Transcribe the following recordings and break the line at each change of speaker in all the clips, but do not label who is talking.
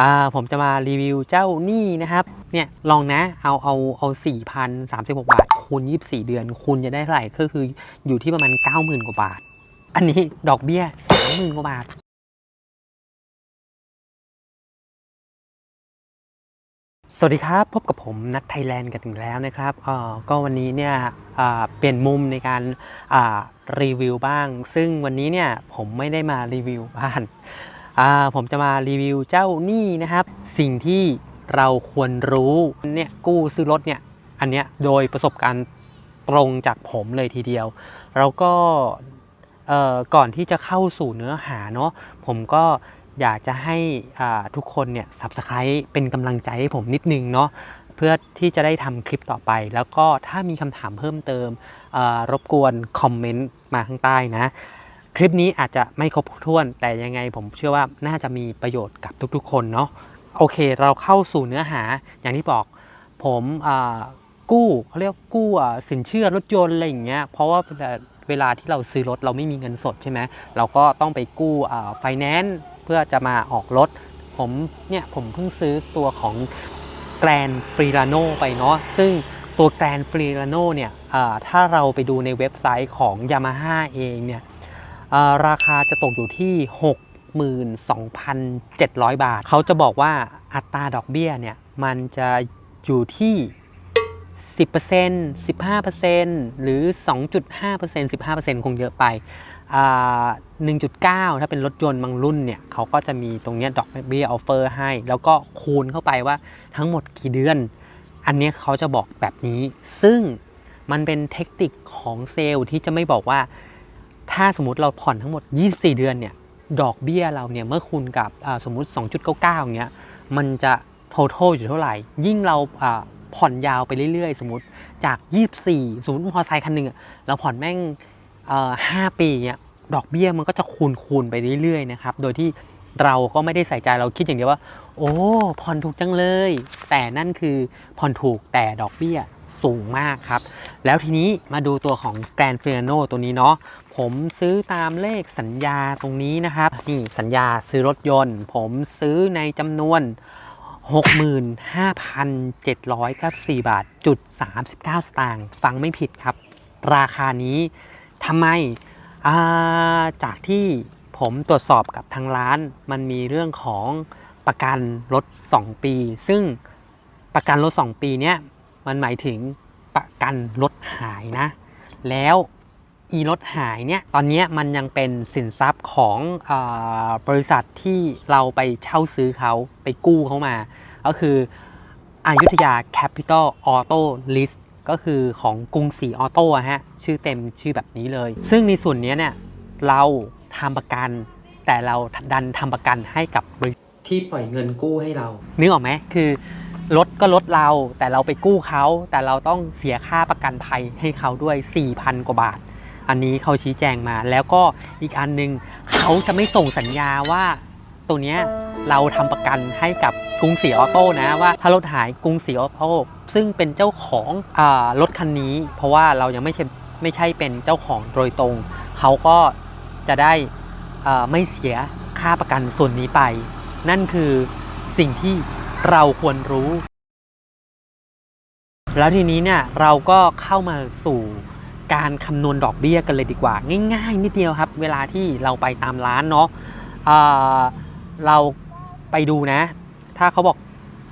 อ่าผมจะมารีวิวเจ้านี่นะครับ เนี่ยลองนะเอาเอาเอาสี่พันสามสิบหกบาทคูณยี่สิบสี่เดือน คูณจะได้เท่าไหร่ก็คืออยู่ที่ประมาณเก้าหมื่นกว่าบาท อันนี้ดอกเบี้ยสามหมื่นกว่าบาทสวัสดีครับ พบกับผมนัทไทยแลนด์กันถึงแล้วนะครับออก็วันนี้เนี่ยเปลี่ยนมุมในการรีวิวบ้าง ซึ่งวันนี้เนี่ยผมไม่ได้มารีวิวบ้าน อ่าผมจะมารีวิวเจ้านี่นะครับ สิ่งที่เราควรรู้เนี่ยกู้ซื้อรถเนี่ยอันเนี้ยโดยประสบการณ์ตรงจากผมเลยทีเดียว แล้วก็เออก่อนที่จะเข้าสู่เนื้อหาเนาะผมก็อยากจะให้ทุกคนเนี่ย subscribe เป็นกำลังใจให้ผมนิดนึงเนาะเพื่อที่จะได้ทำคลิปต่อไป แล้วก็ถ้ามีคำถามเพิ่มเติมรบกวนคอมเมนต์มาข้างใต้นะ คลิปนี้อาจจะไม่ครบถ้วนแต่ยังไงผมเชื่อว่าน่าจะมีประโยชน์กับทุกๆ คนเนาะโอเค เราเข้าสู่เนื้อหาอย่างที่บอก ผมกู้เขาเรียกกู้สินเชื่อรถยนต์อะไรอย่างเงี้ยเพราะว่าเวลาที่เราซื้อรถเราไม่มีเงินสดใช่ไหมเราก็ต้องไปกู้ไฟแนนซ์เพื่อจะมาออกรถ ผมเนี่ยผมเพิ่งซื้อตัวของแกรนฟรีลาโนไปเนาะซึ่งตัวแกรนฟรีลาโนเนี่ยถ้าเราไปดูในเว็บไซต์ของ Yamaha เองเนี่ย ราคาจะตกอยู่ที่ 62,700 บาท เขาจะบอกว่าอัตราดอกเบี้ยเนี่ย มันจะอยู่ที่ 10% 15%หรือ 2.5% 15%คงเยอะไปอ่า1.9 ถ้าเป็นรถยนต์บางรุ่นเนี่ย เขาก็จะมีตรงนี้ดอกเบี้ยออฟเฟอร์ให้ แล้วก็คูณเข้าไปว่าทั้งหมดกี่เดือน อันนี้เขาจะบอกแบบนี้ ซึ่งมันเป็นเทคนิคของเซลล์ที่จะไม่บอกว่า ถ้าสมมติเราผ่อนทั้งหมด 24 เดือนเนี่ย ดอกเบี้ยเราเนี่ยเมื่อคูณกับสมมุติ 2.99เงี้ย มันจะ total อยู่เท่าไหร่ ยิ่งเราผ่อนยาวไปเรื่อยๆ สมมติจาก 24 สมมติมอไซค์คันหนึ่งอะเราผ่อนแม่งเอ่อ5ปีเงี้ย ดอกเบี้ยมันก็จะคูณคูณไปเรื่อยๆนะครับ โดยที่เราก็ไม่ได้ใส่ใจเราคิดอย่างเดียวว่า โอ้ ผ่อนถูกจังเลย แต่นั่นคือผ่อนถูกแต่ดอกเบี้ย สูงมากครับ แล้วทีนี้มาดูตัวของ Grand f i a n o ตัวนี้เนาะผมซื้อตามเลขสัญญาตรงนี้นะครับนี่สัญญาซื้อรถยนต์ ผมซื้อในจำนวน 65,794 บาทจุด39 สตางค์ฟังไม่ผิดครับ ราคานี้ทำไมาจากที่ผมตรวจสอบกับทางร้าน มันมีเรื่องของประกันรถ 2 ปี ซึ่งประกันรถ 2 ปีเนี้ย มันหมายถึงประกันรถหายนะ แล้วอีรถหายเนี่ยตอนนี้มันยังเป็นสินทรัพย์ของอบริษัทที่เราไปเช่าซื้อเขาไปกู้เขามา ก็คืออายุทยา Capital Auto List ก็คือของกรุงศรีออโต้ฮะชื่อเต็มชื่อแบบนี้เลย ซึ่งในส่วนนี้เนี่ยเราทำประกันแต่เราดันทำประกันให้กับบริษัทที่ปล่อยเงินกู้ให้เรานึกออกไหมคือ รถก็รถเรา แต่เราไปกู้เขา แต่เราต้องเสียค่าประกันภัยให้เขาด้วย 4,000 กว่าบาท อันนี้เขาชี้แจงมา แล้วก็อีกอันหนึงเขาจะไม่ส่งสัญญาว่าตัวเนี้ยเราทำประกันให้กับกรุงศรีออโต้นะว่าถ้ารถหายกรุงศรีออโต้ซึ่งเป็นเจ้าของอรถคันนี้ เพราะว่าเรายังไม่ใช่ไม่ใช่เป็นเจ้าของโดยตรง เขาก็จะได้ไม่เสียค่าประกันส่วนนี้ไป นั่นคือสิ่งที่ เราควรรู้ แล้วทีนี้เนี่ยเราก็เข้ามาสู่การคำนวณดอกเบี้ยกันเลยดีกว่า ง่ายๆนิดเดียวครับ เวลาที่เราไปตามร้านเนาะอ่าเราไปดูนะ ถ้าเขาบอก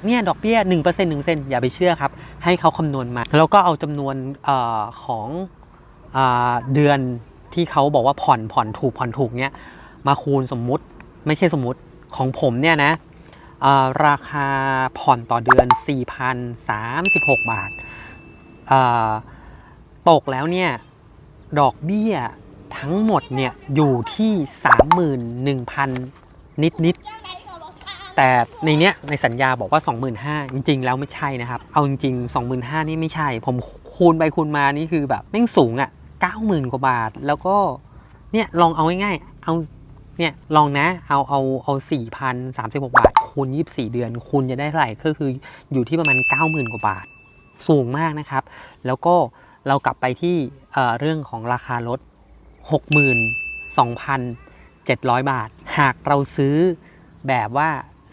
เนี่ยดอกเบี้ย1% 1%อย่าไปเชื่อครับ ให้เขาคำนวณมา แล้วก็เอาจำนวนอของอเดือนที่เขาบอกว่าผ่อนผ่อนถูกผ่อนถูกเนี่ยมาคูณสมมุติไม่ใช่สมมุติของผมเนี่ยนะ ราคาผ่อนต่อเดือน 4,036 บาทาตกแล้วเนี่ย ดอกเบี้ยทั้งหมดเนี่ย อยู่ที่ 31,000 นิดนิด แต่ในเนี้ยในสัญญาบอกว่า 25,000 จริง ๆ แล้วไม่ใช่นะครับ เอาจริง ๆ 25,000 นี่ไม่ใช่ ผมคูณไปคูณมานี่คือแบบแม่งสูงอะ่ะ 90,000 กว่าบาท แล้วก็เนี่ยลองเอาง่ายๆ เอาเนี่ยลองนะเอาเอาเอา4,036บาท คูณ 24 เดือนคูณจะได้เท่าไหร่ก็คืออยู่ที่ประมาณ 90,000 กว่าบาท สูงมากนะครับ แล้วก็เรากลับไปที่เเรื่องของราคารถ 62,700 บาท หากเราซื้อแบบว่า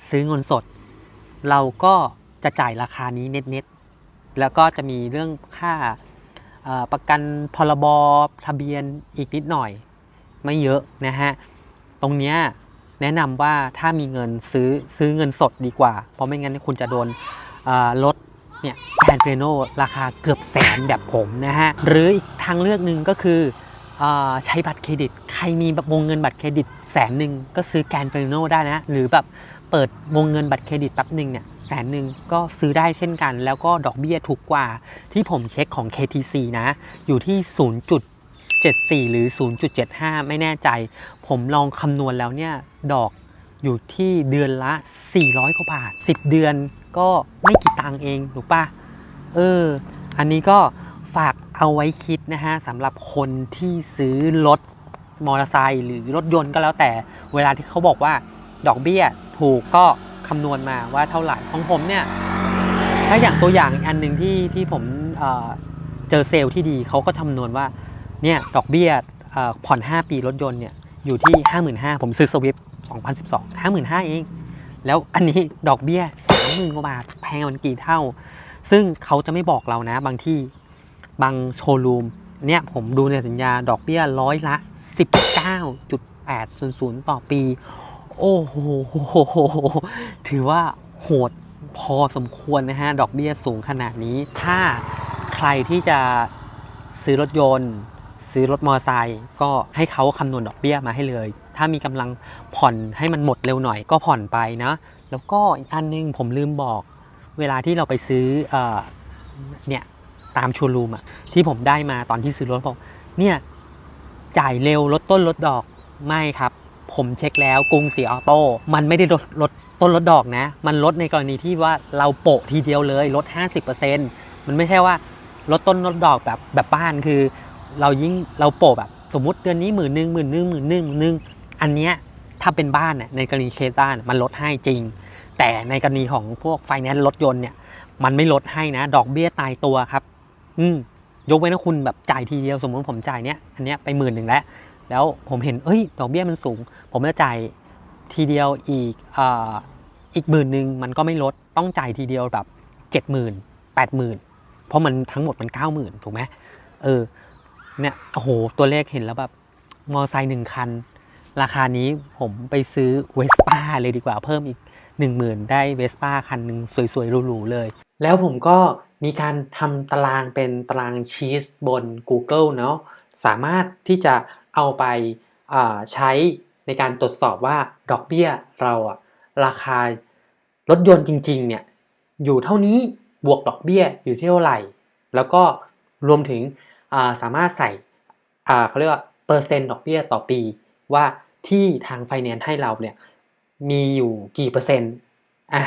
ซื้อเงินสด เราก็จะจ่ายราคานี้เน็ตๆ แล้วก็จะมีเรื่องค่าประกันพรบทะเบียนอีกนิดหน่อย ไม่เยอะนะฮะ ตรงเนี้ย แนะนำว่าถ้ามีเงินซื้อซื้อเงินสดดีกว่า เพราะไม่งั้นคุณจะโดนลดเนี่ยแกรนเฟโนราคาเกือบแสนแบบผมนะฮะ หรืออีกทางเลือกหนึ่งก็คือใช้บัตรเครดิต ใครมีวงเงินบัตรเครดิตแสนหนึ่งก็ซื้อแกรนเฟโนได้นะ หรือแบบเปิดวงเงินบัตรเครดิตแป๊บหนึ่งเนี่ยแสนหนึ่งก็ซื้อได้เช่นกัน แล้วก็ดอกเบี้ยถูกกว่าที่ผมเช็คของ KTC นะ อยู่ที่ 0.74 หรือ 0.75 ไม่แน่ใจ ผมลองคำนวณแล้วเนี่ย ดอกอยู่ที่เดือนละ 400กว่าบาท 10 เดือนก็ไม่กี่ตังค์เองถูกปะเออ อันนี้ก็ฝากเอาไว้คิดนะฮะสำหรับคนที่ซื้อรถมอเตอร์ไซค์หรือรถยนต์ก็แล้วแต่เวลาที่เขาบอกว่าดอกเบี้ยถูกก็คำนวณมาว่าเท่าไหร่ของผมเนี่ย ถ้าอย่างตัวอย่างอีกอันหนึ่งที่ที่ผมเเจอเซลล์ที่ดีเขาก็คำนวณว่า เนี่ยดอกเบี้ยผ่อผ่อน 5 ปีรถยนต์เนี่ยอยู่ที่ 55,000ผมซื้อสวิฟ2012 55,000เอง แล้วอันนี้ดอกเบี้ย 30,000กว่าบาทแพงมันกี่เท่า ซึ่งเขาจะไม่บอกเรานะ บางที่บางโชว์รูมเนี่ยผมดูในสัญญาดอกเบี้ยร้อยละ 19.800 ต่อปี โอ้โหถือว่าโหดพอสมควรนะฮะ ดอกเบี้ยสูงขนาดนี้ ถ้าใครที่จะซื้อรถยนต์ ซื้อรถมอไซค์ก็ให้เขาคำนวณดอกเบี้ยมาให้เลย ถ้ามีกำลังผ่อนให้มันหมดเร็วหน่อยก็ผ่อนไปนะ แล้วก็อีกอันนึงผมลืมบอก เวลาที่เราไปซื้อเอเนี่ยตามชว์รูมอะที่ผมได้มาตอนที่ซื้อรถบอกเนี่ยจ่ายเร็วลดต้นลดดอกไม่ครับ ผมเช็คแล้วกรุงศรีออโต้มันไม่ได้ลดลดต้นลดดอกนะ มันลดในกรณีที่ว่าเราโปะทีเดียวเลยลด 50%มันไม่ใช่ว่าลดต้นลดดอกแบบแบบบ้านคือ เรายิ่งเราโปะแบบสมมติเดือนนี้หมื่นหนึ่งหมื่นหนึ่งหมื่นหนึ่งหมื่นหนึ่งอันเนี้ยถ้าเป็นบ้านเนี่ยในกรณีเคสบ้านมันลดให้จริง แต่ในกรณีของพวกไฟแนนซ์รถยนต์เนี่ยมันไม่ลดให้นะ ดอกเบี้ยตายตัวครับ อืมยกเว้นถ้าคุณแบบจ่ายทีเดียวสมมติผมจ่ายเนี้ยอันเนี้ยไปหมื่นหนึ่งแล้ว แล้วผมเห็นเอ้ย ดอกเบี้ยมันสูง ผมจะจ่ายทีเดียวอีกอ่าอีกหมื่นหนึ่งมันก็ไม่ลดต้องจ่ายทีเดียวแบบเจ็ดหมื่นแปดหมื่นเพราะมันทั้งหมดมันเก้าหมื่นถูกไหมเออ เนี่ยโอ้โหตัวเลขเห็นแล้วแบบมอไซค์หนึ่งคัน ราคานี้ผมไปซื้อเวสป้าเลยดีกว่าเพิ่มอีก 1 0,000 ได้เวสป้าคันหนึ่งสวยๆหรูๆเลย แล้วผมก็มีการทำตารางเป็นตารางชีสบน Google เนาะสามารถที่จะเอาไปาใช้ในการตรวจสอบว่าดอกเบี้ยเราอะราคารถยนต์จริงๆเนี่ยอยู่เท่านี้บวกดอกเบี้ยอยู่ที่เท่าไหร่ แล้วก็รวมถึง สามารถใส่เขาเรียกว่าเปอร์เซ็นต์ดอกเบี้ยต่อปี ว่าที่ทางไฟแนนซ์ให้เราเนี่ยมีอยู่กี่เปอร์เซ็นต์อะ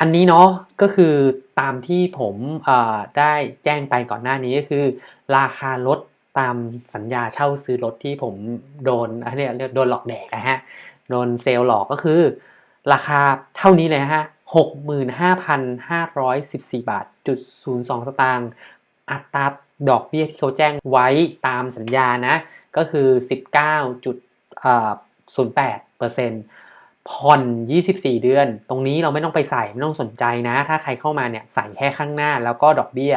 อันนี้เนาะก็คือตามที่ผมได้แจ้งไปก่อนหน้านี้ก็คือ ราคารถตามสัญญาเช่าซื้อรถที่ผมโดนอันเนี้ยเรียกโดนหลอกแดกนะฮะโดนเซลล์หลอกก็คือ ราคาเท่านี้เลยฮะหกหมื่นห้าพันห้าร้อยสิบสี่บาทจุดศูนย์สองสตางค์อัตรา ดอกเบี้ยที่เขาแจ้งไว้ตามสัญญานะก็คือสิบเก้าจุดศูนย์แปดเปอร์เซ็นต์ผ่อน 24 เดือน ตรงนี้เราไม่ต้องไปใส่ไม่ต้องสนใจนะ ถ้าใครเข้ามาเนี่ยใส่แค่ข้างหน้าแล้วก็ดอกเบี้ย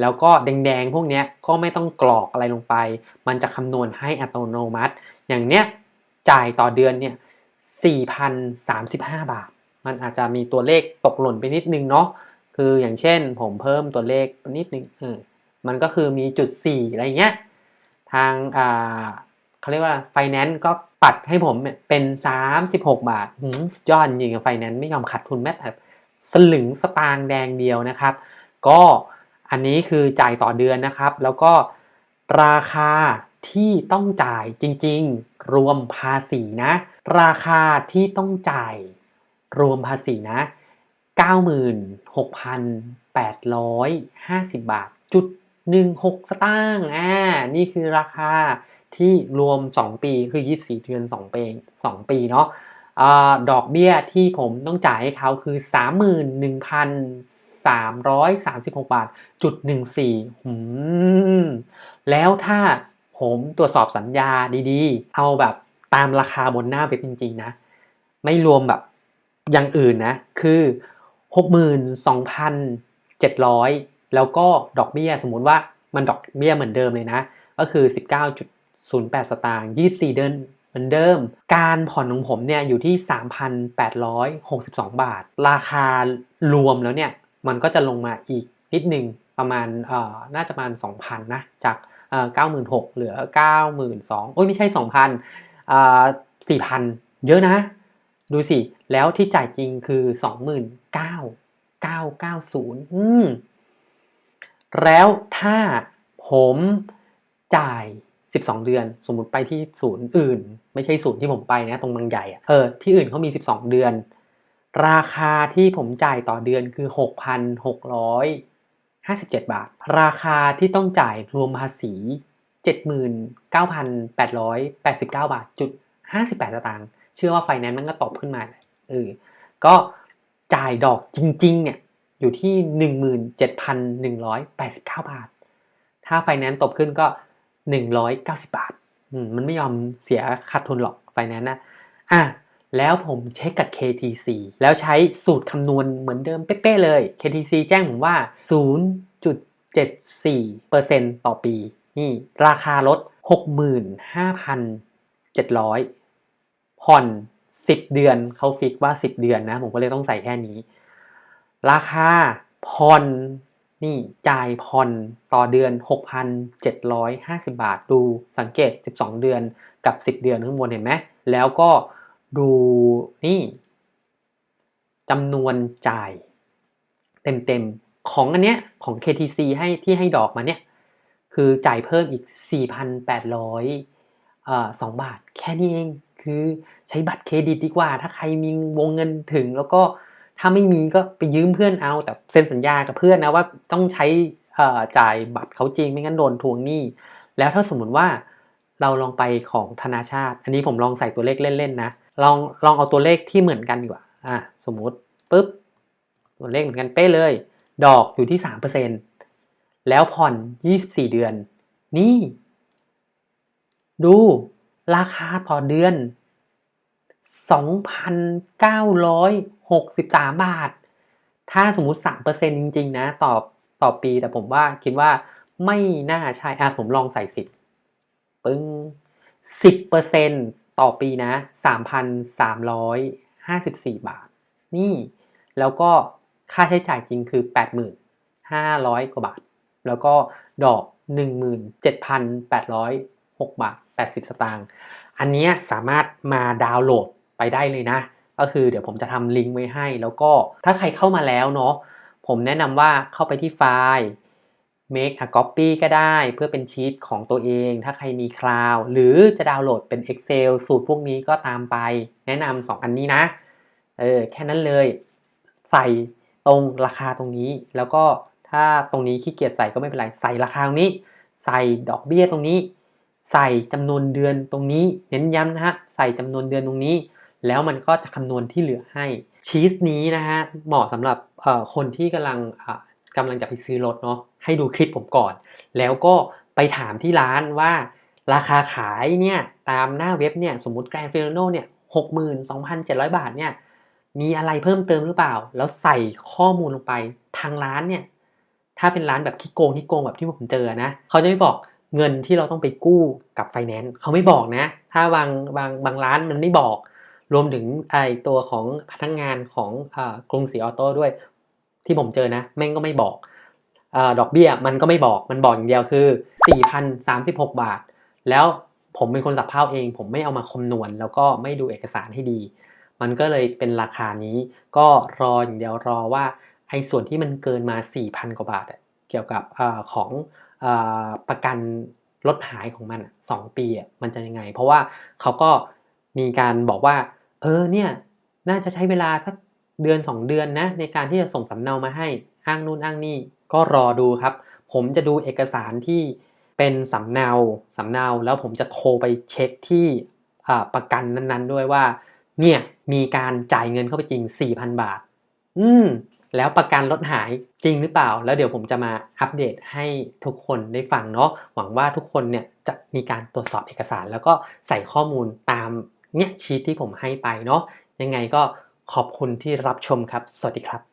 แล้วก็แดงๆ พวกเนี้ยก็ไม่ต้องกรอกอะไรลงไป มันจะคำนวณให้อัตโนมัติ อย่างเนี้ยจ่ายต่อเดือนเนี่ย 4,035 บาท มันอาจจะมีตัวเลขตกหล่นไปนิดนึงเนาะ คืออย่างเช่นผมเพิ่มตัวเลขนิดนึงเออ มันก็คือมีจุด4อะไรเงี้ยทางอ่าเขาเรียกว่าไฟแนนซ์ก็ปัดให้ผมเป็น 36 บาทหืมสุดยอดจริงๆไฟแนนซ์ไม่ยอมขาดทุนแม้แต่สลึงสตางค์แดงเดียวนะครับ ก็อันนี้คือจ่ายต่อเดือนนะครับ แล้วก็ราคาที่ต้องจ่ายจริงๆ รวมภาษีนะ ราคาที่ต้องจ่ายรวมภาษีนะ 96,850 บาทจุด 16 สตางค์อ่านี่คือราคาที่รวม 2 ปีคือ 24 เดือน 2 ปี 2 ปีเนาะอดอกเบี้ยที่ผมต้องจ่ายให้เขาคือ 31,336 บาทจุด14หืมแล้วถ้าผมตรวจสอบสัญญาดีๆ เอาแบบตามราคาบนหน้าเว็บจริงๆนะ ไม่รวมแบบอย่างอื่นนะ คือ 62,700 แล้วก็ดอกเบี้ยสมมุติว่ามันดอกเบี้ยเหมือนเดิมเลยนะ ก็คือ 19.08 สตางค์24 เดือนเหมือนเดิม การผ่อนของผมเนี่ยอยู่ที่ 3,862 บาท ราคารวมแล้วเนี่ยมันก็จะลงมาอีกนิดนึงประมาณเอ่อน่าจะประมาณ 2,000 นะ จากเอ่อ96,000 เหลือ 92,000 โอ้ยไม่ใช่ 2,000อ่า4,000 เยอะนะ ดูสิ แล้วที่จ่ายจริงคือ 29,990 อืม แล้วถ้าผมจ่าย 12 เดือน สมมุติไปที่ศูนย์อื่น ไม่ใช่ศูนย์ที่ผมไปนะ ตรงบางใหญ่เออที่อื่นเขามี 12 เดือน ราคาที่ผมจ่ายต่อเดือนคือ 6,657 บาท ราคาที่ต้องจ่ายรวมภาษี 79,889 บาทจุด58สตางค์เชื่อว่าไฟแนนซ์มันก็ตบขึ้นมาเลยเออก็จ่ายดอกจริง ๆ เนี่ย อยู่ที่ 17,189 บาท ถ้าไฟแนนซ์ตบขึ้นก็ 190 บาทมมันไม่ยอมเสียขาดทุนหรอกไฟแนนซ์นะอะแล้วผมเช็คกับ KTC แล้วใช้สูตรคำนวณเหมือนเดิมเป๊ะๆเลย KTC แจ้งผมว่า 0.74%ต่อปี นี่ราคารถ 65,700 ผ่อน 10 เดือนเขาฟิกว่า 10 เดือนนะ ผมก็เลยต้องใส่แค่นี้ ราคาผ่อนนี่จ่ายผ่อนต่อเดือน 6,750 บาท ดูสังเกต 12 เดือนกับ 10 เดือนข้างบนเห็นไหมแล้วก็ดูนี่จำนวนจ่าย เต็มๆ ของอันเนี้ยของ KTC ให้ที่ให้ดอกมาเนี่ย คือจ่ายเพิ่มอีก 4,800เอ่อ2บาท แค่นี้เองคือใช้บัตรเครดิตดีกว่า ถ้าใครมีวงเงินถึงแล้วก็ ถ้าไม่มีก็ไปยืมเพื่อนเอาแต่เซ็นสัญญากับเพื่อนนะว่าต้องใช้จ่ายบัตรเขาจริงไม่งั้นโดนทวงหนี้ แล้วถ้าสมมติว่าเราลองไปของธนาชาติ อันนี้ผมลองใส่ตัวเลขเล่นๆนะลองลองเอาตัวเลขที่เหมือนกันดีกว่าอะสมมติปุ๊บตัวเลขเหมือนกันเป๊ะเลย ดอกอยู่ที่3%แล้วผ่อน24เดือน นี่ ดูราคาต่อเดือนสองพันเก้าร้อย 63 บาท ถ้าสมมุติ 3%จริง ๆ นะต่อต่อปีแต่ผมว่าคิดว่าไม่น่าใช่อะผมลองใส่10ปึ้ง10%ต่อปีนะ3,354บาท นี่ แล้วก็ค่าใช้จ่ายจริงคือ8,500กว่าบาท แล้วก็ดอก17,806บาท80สตางค์ อันนี้สามารถมาดาวน์โหลดไปได้เลยนะ ก็คือเดี๋ยวผมจะทำลิงก์ไว้ให้ แล้วก็ถ้าใครเข้ามาแล้วเนาะผมแนะนำว่าเข้าไปที่ไฟล์ make a copy ก็ได้เพื่อเป็นชีตของตัวเอง ถ้าใครมีคลาวหรือจะดาวน์โหลดเป็น Excel สูตรพวกนี้ก็ตามไป แนะนำสองอันนี้นะเออแค่นั้นเลย ใส่ตรงราคาตรงนี้ แล้วก็ถ้าตรงนี้ขี้เกียจใส่ก็ไม่เป็นไร ใส่ราคาตรงนี้ ใส่ดอกเบี้ยตรงนี้ ใส่จำนวนเดือนตรงนี้ เน้นย้ำนะฮะใส่จำนวนเดือนตรงนี้ แล้วมันก็จะคำนวณที่เหลือให้ชีสนี้นะฮะเหมาะสำหรับคนที่กำลังอ่ากำลังจะไปซื้อรถเนาะให้ดูคลิปผมก่อน แล้วก็ไปถามที่ร้านว่า ราคาขายเนี่ยตามหน้าเว็บเนี่ยสมมติแกรนฟิโลโนเนี่ยหกหมื่นสองพันเจ็ดร้อยบาทเนี่ยมีอะไรเพิ่มเติมหรือเปล่า แล้วใส่ข้อมูลลงไปทางร้านเนี่ยถ้าเป็นร้านแบบขี้โกงขี้โกงแบบที่ผมเจอนะเขาจะไม่บอกเงินที่เราต้องไปกู้กับไฟแนนซ์เขาไม่บอกนะ ถ้าบางบางบางร้านมันไม่บอก รวมถึงไอตัวของพนักงงานของอกรุงศรีออโต้ด้วย ที่ผมเจอนะแม่งก็ไม่บอกอดอกเบี้ยมันก็ไม่บอกมันบอกอย่างเดียวคือ 4,036 บาท แล้วผมเป็นคนสับเพ้าเอง ผมไม่เอามาคำนวณ แล้วก็ไม่ดูเอกสารให้ดี มันก็เลยเป็นราคานี้ ก็รออย่างเดียวรอว่าไอ้ส่วนที่มันเกินมา 4,000 กว่าบาทอะเกี่ยวกับอของอประกันรถหายของมันสองปีมันจะยังไง เพราะว่าเขาก็มีการบอกว่า เออเนี่ย น่าจะใช้เวลาสักเดือน 2 เดือนนะ ในการที่จะส่งสำเนามาให้อ้างนู่นอ้างนี่ก็รอดูครับ ผมจะดูเอกสารที่เป็นสำเนาสำเนาแล้วผมจะโทรไปเช็คที่ประกันนั้นๆ ด้วยว่า เนี่ยมีการจ่ายเงินเข้าไปจริง 4,000 บาท อืมแล้วประกันรถหายจริงหรือเปล่า แล้วเดี๋ยวผมจะมาอัปเดตให้ทุกคนได้ฟังเนาะหวังว่าทุกคนเนี่ยจะมีการตรวจสอบเอกสาร แล้วก็ใส่ข้อมูลตาม เนี่ยชีทที่ผมให้ไปเนาะยังไงก็ขอบคุณที่รับชมครับ สวัสดีครับ